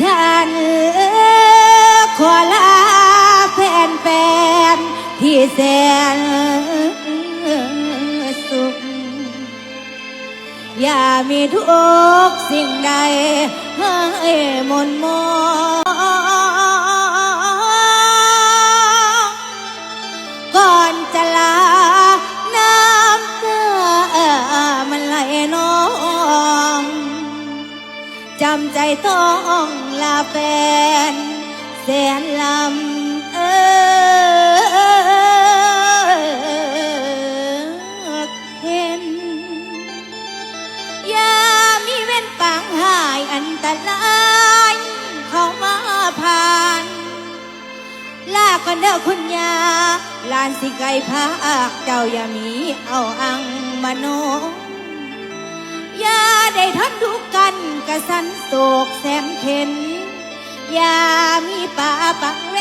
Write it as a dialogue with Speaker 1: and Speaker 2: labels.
Speaker 1: ฉันขอลาแฟนแฟนๆที่แสนสุข อย่ามีทุกสิ่งใดให้มนมองก่อนจะ จำใจต้องลาแฟน แสนลำเออเห็นย่ามีเว้นปางหายอันตรายเข้ามาผ่าน ลากันเด้อคุณยาลานสิไก่พากเจ้าอย่ามีเอาอังมาโน นทุกกันกระสันโศกแสมเข็น อย่ามีป่าปังเว